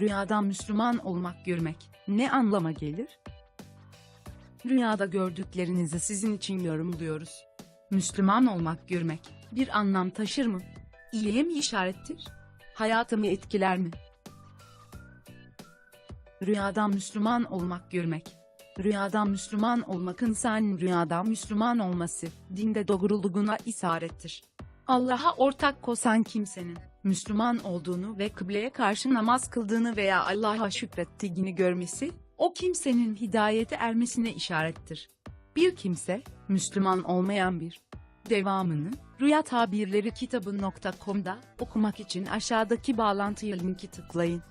Rüyada Müslüman olmak görmek ne anlama gelir? Rüyada gördüklerinizi sizin için yorumluyoruz. Müslüman olmak görmek bir anlam taşır mı? İyiye mi işarettir? Hayatımı etkiler mi? Rüyada Müslüman olmak görmek. Rüyada Müslüman olmak insan rüyada Müslüman olması, dinde doğruluğuna isarettir. Allah'a ortak kosan kimsenin, Müslüman olduğunu ve kıbleye karşı namaz kıldığını veya Allah'a şükrettiğini görmesi, o kimsenin hidayete ermesine işarettir. Bir kimse, Müslüman olmayan bir. Devamını, Rüya Tabirleri kitabı.com'da okumak için aşağıdaki bağlantıya linki tıklayın.